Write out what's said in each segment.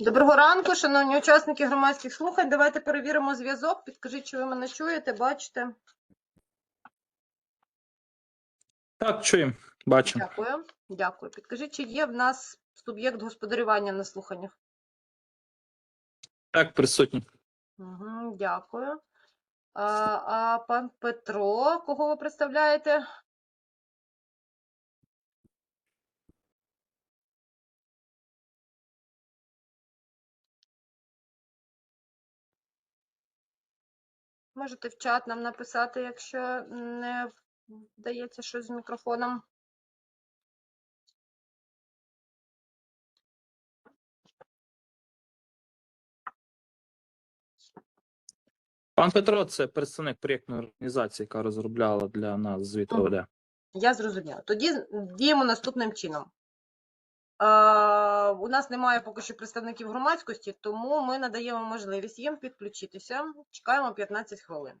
Доброго ранку, шановні учасники громадських слухань. Давайте перевіримо зв'язок. Підкажіть, чи ви мене чуєте, бачите? Так, чуємо, бачимо. Дякую. Дякую. Підкажіть, чи є в нас суб'єкт господарювання на слуханнях? Так, присутній. Угу, дякую. А, а пан Петро, кого ви представляєте? Можете в чат нам написати, якщо не вдається щось з мікрофоном. Пан Петро, це представник проєктної організації, яка розробляла для нас звіт. ОВД. Я зрозуміла. Тоді діємо наступним чином. У нас немає поки що представників громадськості, тому ми надаємо можливість їм підключитися. Чекаємо 15 хвилин.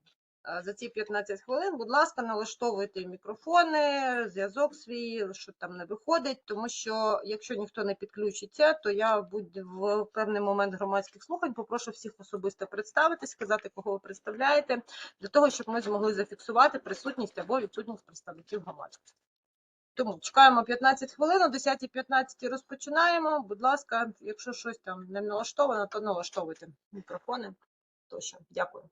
За ці 15 хвилин, будь ласка, налаштовуйте мікрофони, зв'язок свій, що там не виходить, тому що якщо ніхто не підключиться, то я будь в певний момент громадських слухань попрошу всіх особисто представитись, сказати, кого ви представляєте, для того, щоб ми змогли зафіксувати присутність або відсутність представників громадськості. Тому чекаємо 15 хвилин, о 10.15 розпочинаємо. Будь ласка, якщо щось там не налаштовано, то налаштовуйте мікрофони. Тощо, дякую.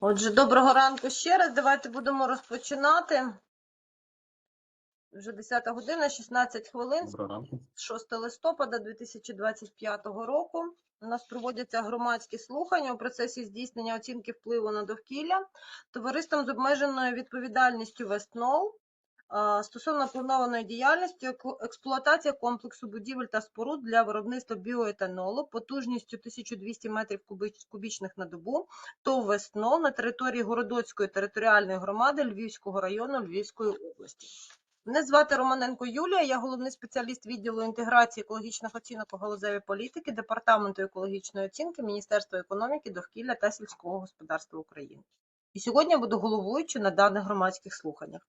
Отже, доброго ранку ще раз. Давайте будемо розпочинати. Вже 10 година, 16 хвилин. Доброго ранку. 6 листопада 2025 року. У нас проводяться громадські слухання у процесі здійснення оцінки впливу на довкілля товариством з обмеженою відповідальністю Вестнол стосовно планованої діяльності експлуатація комплексу будівель та споруд для виробництва біоетанолу потужністю 1200 метрів кубічних на добу ТОВ Вестнол на території Городоцької територіальної громади Львівського району Львівської області. Мене звати Романенко Юлія, я головний спеціаліст відділу інтеграції екологічних оцінок у галузевій політики Департаменту екологічної оцінки Міністерства економіки, довкілля та сільського господарства України. І сьогодні я буду головуючою на даних громадських слуханнях.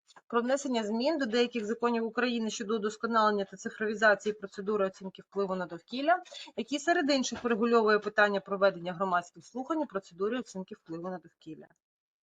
про внесення змін до деяких законів України щодо удосконалення та цифровізації процедури оцінки впливу на довкілля, які серед інших врегульовує питання проведення громадських слухань у процедурі оцінки впливу на довкілля.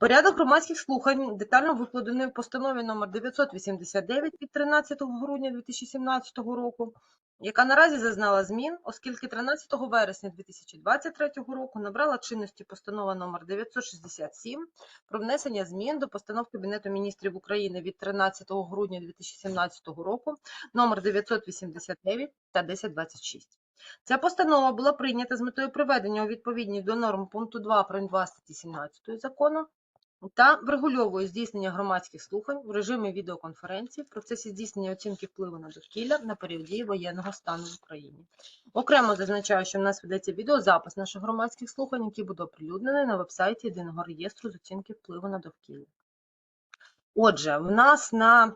Порядок громадських слухань детально викладений в постанові номер 989 від 13 грудня 2017 року, яка наразі зазнала змін, оскільки 13 вересня 2023 року набрала чинності постанова номер 967 про внесення змін до постанов Кабінету міністрів України від 13 грудня 2017 року номер 989 та 1026. Ця постанова була прийнята з метою приведення у відповідність до норм пункту 2 прим. 2 статті 17 закону та врегульовує здійснення громадських слухань в режимі відеоконференції в процесі здійснення оцінки впливу на довкілля на період дії воєнного стану в Україні. Окремо зазначаю, що в нас ведеться відеозапис наших громадських слухань, який буде оприлюднений на вебсайті єдиного реєстру з оцінки впливу на довкілля. Отже, в нас на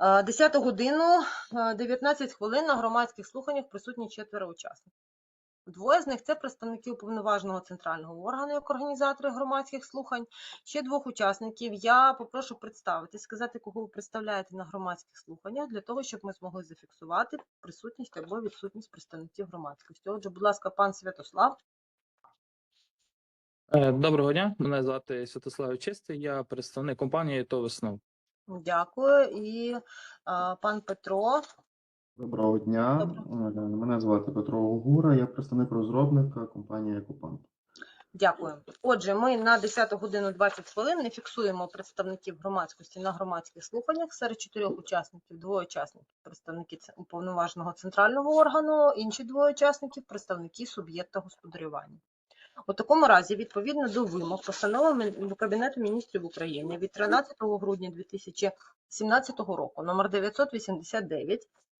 е, 10 годину е, 19 хвилин на громадських слуханнях присутні четверо учасників. Двоє з них це представники уповноваженого центрального органу як організатори громадських слухань. Ще двох учасників я попрошу представити, сказати, кого ви представляєте на громадських слуханнях, для того, щоб ми змогли зафіксувати присутність або відсутність представників громадськості. Отже, будь ласка, пан Святослав. Е, Доброго дня, мене звати Святослав Чистий, я представник компанії ТОВ «Веснов». Дякую. І а, пан Петро. Доброго дня. Доброго. Е, Мене звати Петро Огура, я представник розробника компанії Екопанк. Дякую. Отже, ми на 10 годину 20 хвилин не фіксуємо представників громадськості на громадських слуханнях. Серед чотирьох учасників двоє учасників представники уповноваженого центрального органу, інші двоє учасників представники суб'єкта господарювання. У такому разі, відповідно до вимог постанови Кабінету міністрів України від 13 грудня 2017 року, номер 989,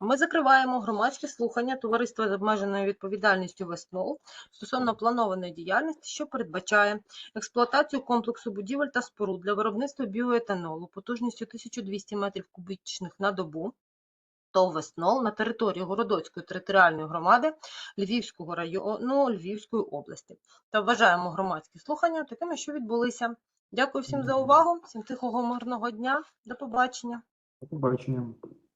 ми закриваємо громадські слухання товариства з обмеженою відповідальністю Веснол стосовно планованої діяльності, що передбачає експлуатацію комплексу будівель та споруд для виробництва біоетанолу потужністю 1200 метрів кубічних на добу ТОВ «Веснол» на території Городоцької територіальної громади Львівського району Львівської області. Та вважаємо громадські слухання такими, що відбулися. Дякую всім за увагу, всім тихого мирного дня. До побачення. До побачення.